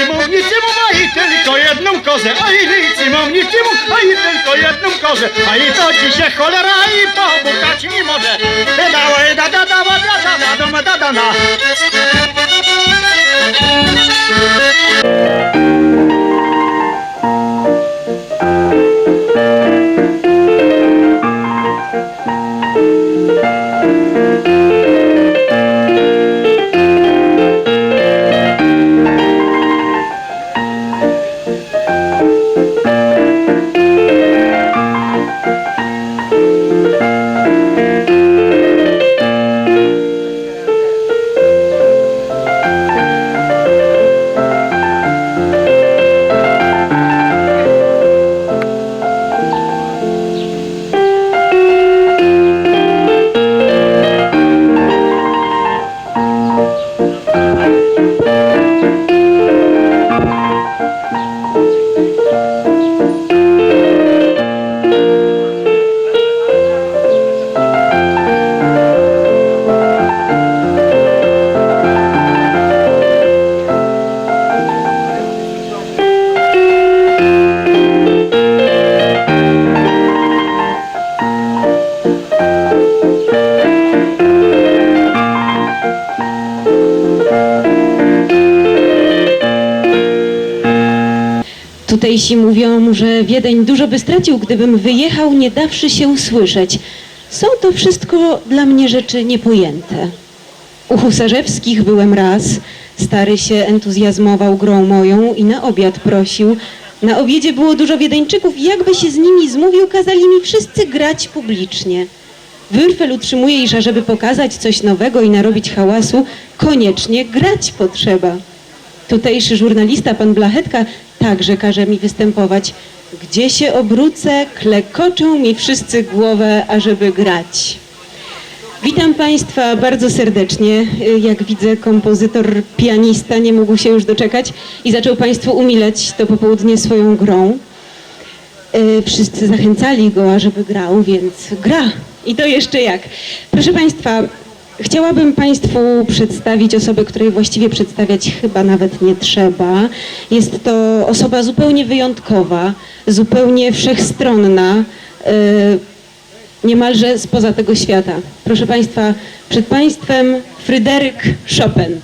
i nic mu, nic mu, a i tylko jedną kozę. A i nic mu, nic mu, a i tylko jedną kozę. A i to ci się cholera i pobukać nie może. Da da da da da da da da da da da da Mówią, że Wiedeń dużo by stracił, gdybym wyjechał, nie dawszy się usłyszeć. Są to wszystko dla mnie rzeczy niepojęte. U Husarzewskich byłem raz, stary się entuzjazmował grą moją i na obiad prosił. Na obiedzie było dużo Wiedeńczyków i jakby się z nimi zmówił, kazali mi wszyscy grać publicznie. Wyrfel utrzymuje, iż ażeby pokazać coś nowego i narobić hałasu, koniecznie grać potrzeba. Tutejszy żurnalista, pan Blachetka, także każe mi występować. Gdzie się obrócę, klekoczą mi wszyscy głowę, ażeby grać. Witam Państwa bardzo serdecznie. Jak widzę, kompozytor, pianista nie mógł się już doczekać i zaczął Państwu umilać to popołudnie swoją grą. E, Wszyscy zachęcali go, ażeby grał, więc gra. I to jeszcze jak. Proszę Państwa, Chciałabym Państwu przedstawić osobę, której właściwie przedstawiać chyba nawet nie trzeba. Jest to osoba zupełnie wyjątkowa, zupełnie wszechstronna, e, niemalże spoza tego świata. Proszę Państwa, przed Państwem Fryderyk Chopin.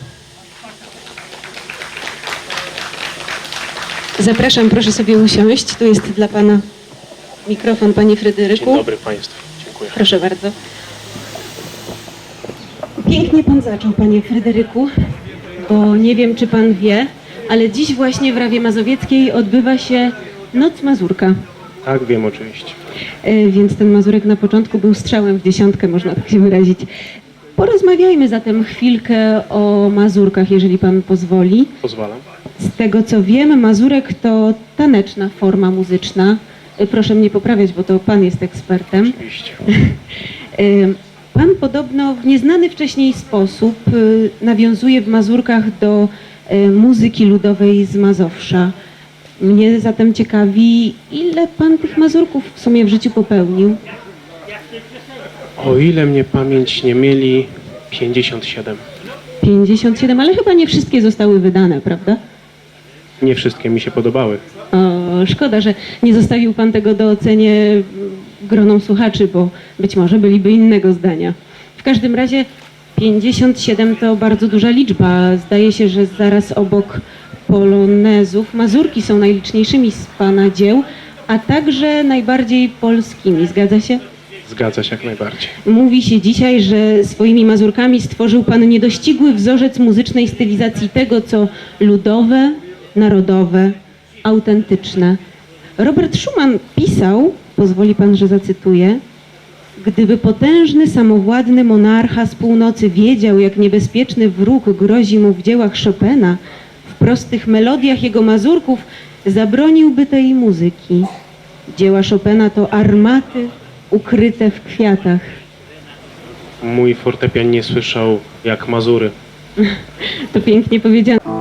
Zapraszam, proszę sobie usiąść. Tu jest dla Pana mikrofon, Panie Fryderyku. Dzień dobry Państwu. Dziękuję. Proszę bardzo. Pięknie pan zaczął, panie Fryderyku, bo nie wiem, czy pan wie, ale dziś właśnie w Rawie Mazowieckiej odbywa się Noc Mazurka. Tak, wiem oczywiście. E, Więc ten Mazurek na początku był strzałem w dziesiątkę, można tak się wyrazić. Porozmawiajmy zatem chwilkę o Mazurkach, jeżeli pan pozwoli. Pozwalam. Z tego co wiem, Mazurek to taneczna forma muzyczna. E, Proszę mnie poprawiać, bo to pan jest ekspertem. Oczywiście. Y, Pan podobno w nieznany wcześniej sposób y, nawiązuje w Mazurkach do y, muzyki ludowej z Mazowsza. Mnie zatem ciekawi, ile pan tych Mazurków w sumie w życiu popełnił? O ile mnie pamięć nie mieli, 57. 57, ale chyba nie wszystkie zostały wydane, prawda? Nie wszystkie mi się podobały. O, szkoda, że nie zostawił pan tego do ocenie gronom słuchaczy, bo być może byliby innego zdania. W każdym razie 57 to bardzo duża liczba. Zdaje się, że zaraz obok polonezów mazurki są najliczniejszymi z pana dzieł, a także najbardziej polskimi. Zgadza się? Zgadza się jak najbardziej. Mówi się dzisiaj, że swoimi mazurkami stworzył pan niedościgły wzorzec muzycznej stylizacji tego, co ludowe, narodowe, autentyczne. Robert Schumann pisał, pozwoli pan, że zacytuję, Gdyby potężny, samowładny monarcha z północy wiedział, jak niebezpieczny wróg grozi mu w dziełach Chopina, w prostych melodiach jego mazurków zabroniłby tej muzyki. Dzieła Chopina to armaty ukryte w kwiatach. Mój fortepian nie słyszał jak Mazury. To pięknie powiedziane.